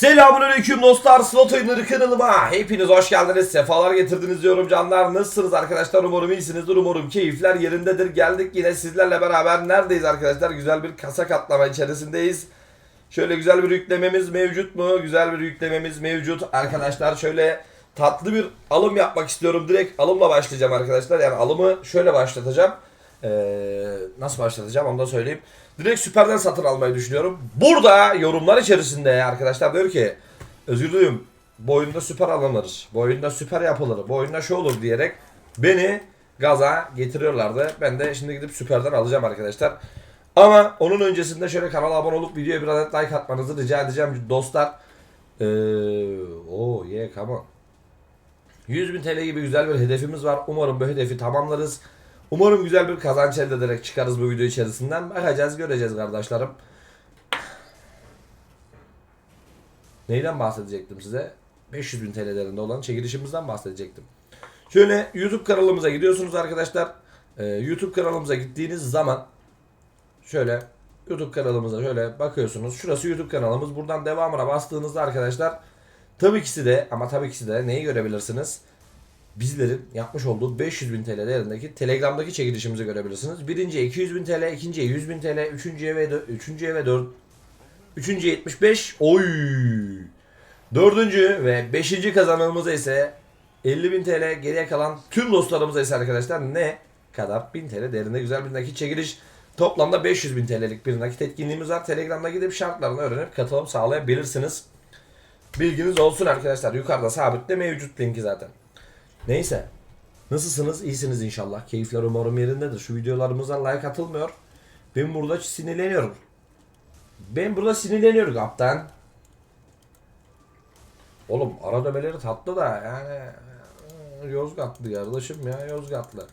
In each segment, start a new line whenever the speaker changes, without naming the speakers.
Selamünaleyküm dostlar slot oyunları kanalıma hepiniz hoş geldiniz sefalar getirdiniz diyorum canlar. Nasılsınız arkadaşlar? Umarım iyisinizdir umarım keyifler yerindedir. Geldik yine sizlerle beraber. Neredeyiz arkadaşlar? Güzel bir kasa katlama içerisindeyiz. Şöyle güzel bir yüklememiz mevcut mu? Güzel bir yüklememiz mevcut. Arkadaşlar şöyle tatlı bir alım yapmak istiyorum. Direkt alımla başlayacağım arkadaşlar. Yani alımı şöyle başlatacağım ee, nasıl başlatacağım onu da söyleyeyim. Direkt süperden satın almayı düşünüyorum. Burada yorumlar içerisinde arkadaşlar diyor ki özür diliyorum bu oyunda süper alınır. Bu oyunda süper yapılır. Bu oyunda şu olur diyerek beni gaza getiriyorlardı. Ben de şimdi gidip süperden alacağım arkadaşlar. Ama onun öncesinde şöyle kanala abone olup videoya bir adet like atmanızı rica edeceğim dostlar. Ee, oh yeah come on. 100 bin TL gibi güzel bir hedefimiz var. Umarım bu hedefi tamamlarız. Umarım güzel bir kazanç elde ederek çıkarız bu video içerisinden. Bakacağız göreceğiz kardeşlerim. Neyden bahsedecektim size? 500 bin TL değerinde olan çekilişimizden bahsedecektim. Şöyle YouTube kanalımıza gidiyorsunuz arkadaşlar. Ee, YouTube kanalımıza gittiğiniz zaman şöyle YouTube kanalımıza şöyle bakıyorsunuz. Şurası YouTube kanalımız. Buradan devamına bastığınızda arkadaşlar tabii ki de ama tabii ki de neyi görebilirsiniz? Bizlerin yapmış olduğu 500 bin TL değerindeki Telegram'daki çekilişimizi görebilirsiniz. Birinciye 200 bin TL, ikinciye 100 bin TL, üçüncüye ve üçüncüye ve dört, üçüncüye 75, oy! Dördüncü ve beşinci kazanımıza ise 50 bin TL, geriye kalan tüm dostlarımıza ise arkadaşlar ne kadar? 1000 TL değerinde güzel bir nakit çekiliş. Toplamda 500 bin TL'lik bir nakit etkinliğimiz var. Telegram'da gidip şartlarını öğrenip katılım sağlayabilirsiniz. Bilginiz olsun arkadaşlar. Yukarıda sabitte mevcut linki zaten. Neyse. Nasılsınız? İyisiniz inşallah. Keyifler umarım yerindedir. Şu videolarımızdan like atılmıyor. Ben burada sinirleniyorum. Ben burada sinirleniyorum kaptan. Oğlum ara dömeleri tatlı da yani e, Yozgatlı kardeşim ya Yozgatlı.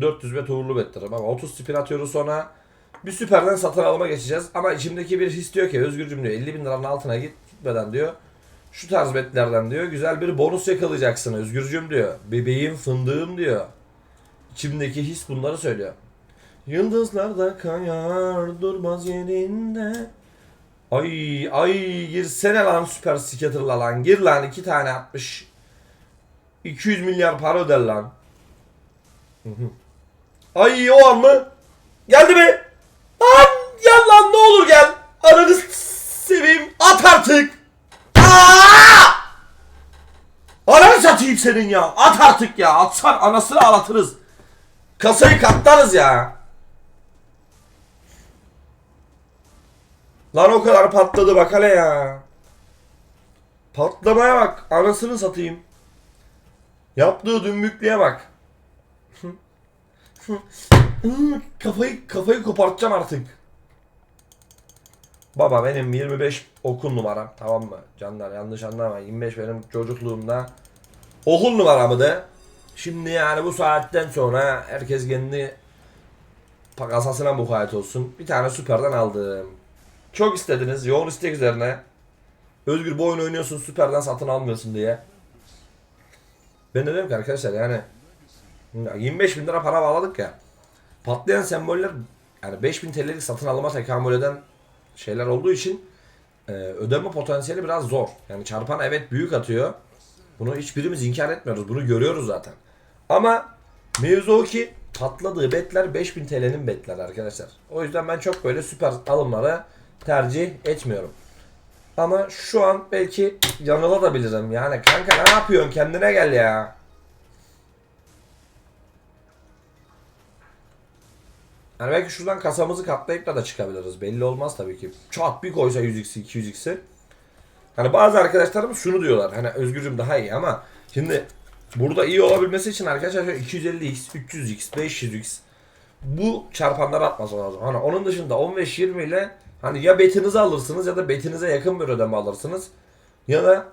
400 bet uğurlu bettirim ama 30 spin atıyoruz sonra bir süperden satın alma geçeceğiz. Ama içimdeki bir his diyor ki Özgürcüm diyor 50 bin liranın altına git gitmeden diyor. Şu tarz betlerden diyor güzel bir bonus yakalayacaksın Özgürcüm diyor. Bebeğim fındığım diyor. İçimdeki his bunları söylüyor. Yıldızlar da kayar durmaz yerinde. Ay ay girsene lan süper skater'la lan. Gir lan iki tane atmış. 200 milyar para öder lan. Ay o an mı? Geldi mi? Lan gel lan ne olur gel. Ananı seveyim. At artık. Ananı satayım senin ya. At artık ya. Atsan anasını ağlatırız. Kasayı katlarız ya. Lan o kadar patladı bak hele ya. Patlamaya bak. Anasını satayım. Yaptığı dümbüklüğe bak. kafayı kafayı kopartacağım artık. Baba benim 25 okul numaram tamam mı? Canlar yanlış anlama 25 benim çocukluğumda okul numaramı da şimdi yani bu saatten sonra herkes kendi kasasına mukayyet olsun. Bir tane süperden aldım. Çok istediniz yoğun istek üzerine. Özgür bu oyunu oynuyorsun süperden satın almıyorsun diye. Ben de dedim ki arkadaşlar yani 25 bin lira para bağladık ya. Patlayan semboller yani 5000 TL'lik satın alma tekamül eden şeyler olduğu için e, ödeme potansiyeli biraz zor. Yani çarpan evet büyük atıyor. Bunu hiçbirimiz inkar etmiyoruz. Bunu görüyoruz zaten. Ama mevzu o ki patladığı betler 5000 TL'nin betler arkadaşlar. O yüzden ben çok böyle süper alımları tercih etmiyorum. Ama şu an belki yanılabilirim. Yani kanka ne yapıyorsun? Kendine gel ya. Yani belki şuradan kasamızı katlayıp da, da çıkabiliriz. Belli olmaz tabii ki. Çat bir koysa 100x'i 200x'i. Hani bazı arkadaşlarımız şunu diyorlar. Hani Özgürcüm daha iyi ama şimdi burada iyi olabilmesi için arkadaşlar şöyle 250x, 300x, 500x bu çarpanları atması lazım. Hani onun dışında 15-20 ile hani ya betinizi alırsınız ya da betinize yakın bir ödeme alırsınız. Ya da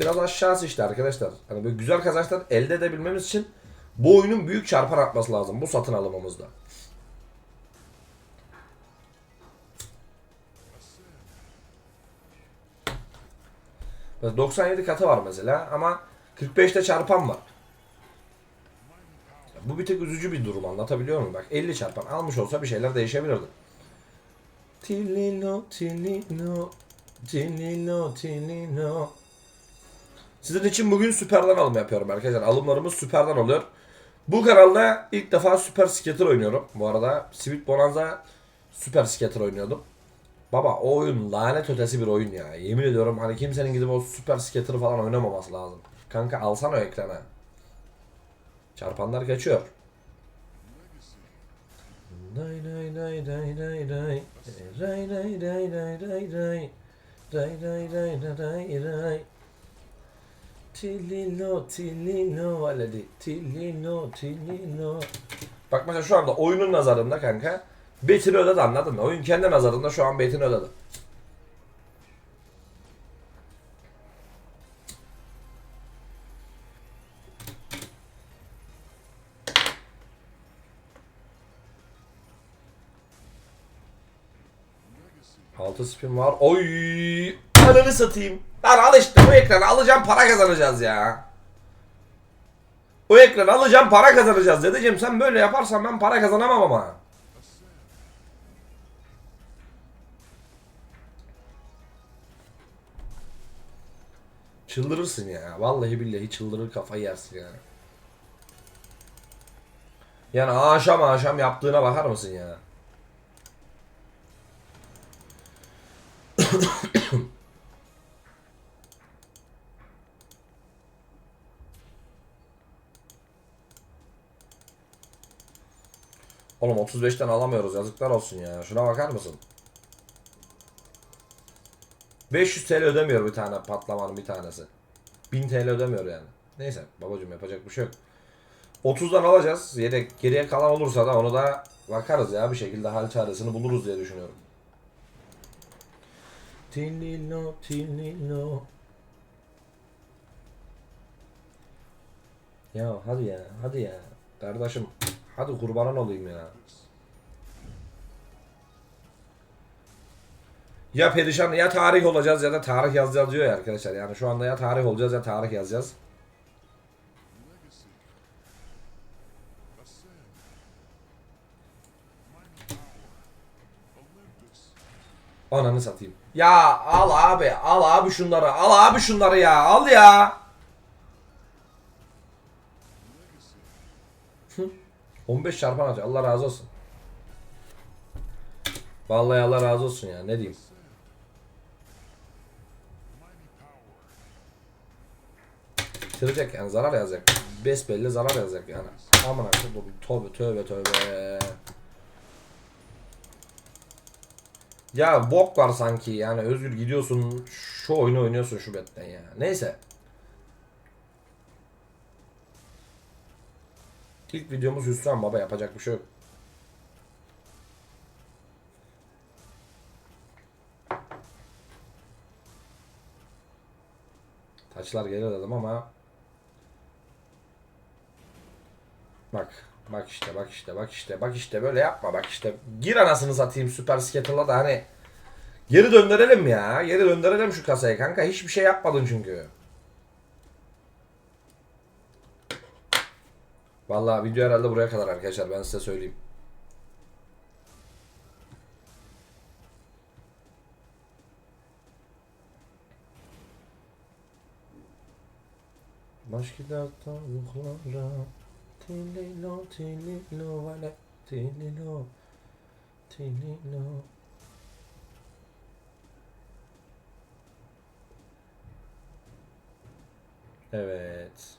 biraz aşağısı işte arkadaşlar. Hani böyle güzel kazançlar elde edebilmemiz için bu oyunun büyük çarpan atması lazım bu satın alımımızda. 97 katı var mesela ama 45'te çarpan var. Bu bir tek üzücü bir durum anlatabiliyor muyum? Bak 50 çarpan almış olsa bir şeyler değişebilirdi. Tilino, tilino, tilino, tilino. Sizin için bugün süperden alım yapıyorum arkadaşlar. Alımlarımız süperden oluyor. Bu kanalda ilk defa Süper Skater oynuyorum. Bu arada Sweet Bonanza Süper Skater oynuyordum. Baba o oyun lanet ötesi bir oyun ya. Yemin ediyorum hani kimsenin gidip o Süper Skater'ı falan oynamaması lazım. Kanka alsana o ekrana. Çarpanlar kaçıyor. Day day day day day day. Ray ray ray ray ray. Ray ray ray ray ray ray. Tilino tilino valedi. Tilino tilino. Bak mesela şu anda oyunun nazarında kanka Betini ödedi anladın mı? Oyun kendi nazarında şu an Betini ödedi. Altı spin var. Oy! Ananı satayım. Lan al işte bu ekranı alacağım para kazanacağız ya. O ekranı alacağım para kazanacağız dedeciğim sen böyle yaparsan ben para kazanamam ama. Çıldırırsın ya. Vallahi billahi çıldırır kafayı yersin ya. Yani aşam aşam yaptığına bakar mısın ya? Oğlum 35'ten alamıyoruz yazıklar olsun ya. Şuna bakar mısın? 500 TL ödemiyor bir tane patlamanın bir tanesi. 1000 TL ödemiyor yani. Neyse babacım yapacak bir şey yok. 30'dan alacağız. Yedek geriye kalan olursa da onu da bakarız ya bir şekilde hal çaresini buluruz diye düşünüyorum. Tilino tilino. Ya hadi ya hadi ya. Kardeşim hadi kurbanın olayım ya. Ya perişan ya tarih olacağız ya da tarih yazacağız diyor ya arkadaşlar. Yani şu anda ya tarih olacağız ya tarih yazacağız. Ananı satayım. Ya al abi al abi şunları al abi şunları ya al ya. Hı. 15 çarpan aç Allah razı olsun. Vallahi Allah razı olsun ya ne diyeyim. Bitirecek yani zarar yazacak. Besbelli zarar yazacak yani. Aman akıllı tövbe tövbe tövbe. Ya bok var sanki yani Özgür gidiyorsun şu oyunu oynuyorsun şu betten ya. Neyse. İlk videomuz Hüsran baba yapacak bir şey yok. Taçlar gelir dedim ama Bak bak işte bak işte bak işte bak işte böyle yapma bak işte gir anasını satayım Süper Skater'la da hani geri döndürelim ya geri döndürelim şu kasayı kanka hiçbir şey yapmadın çünkü. Vallahi video herhalde buraya kadar arkadaşlar ben size söyleyeyim. Başka dertten ruhlara Tililo tililo vale tililo tililo Evet.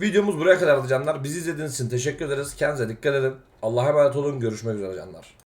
Videomuz buraya kadardı canlar. Bizi izlediğiniz için teşekkür ederiz. Kendinize dikkat edin. Allah'a emanet olun. Görüşmek üzere canlar.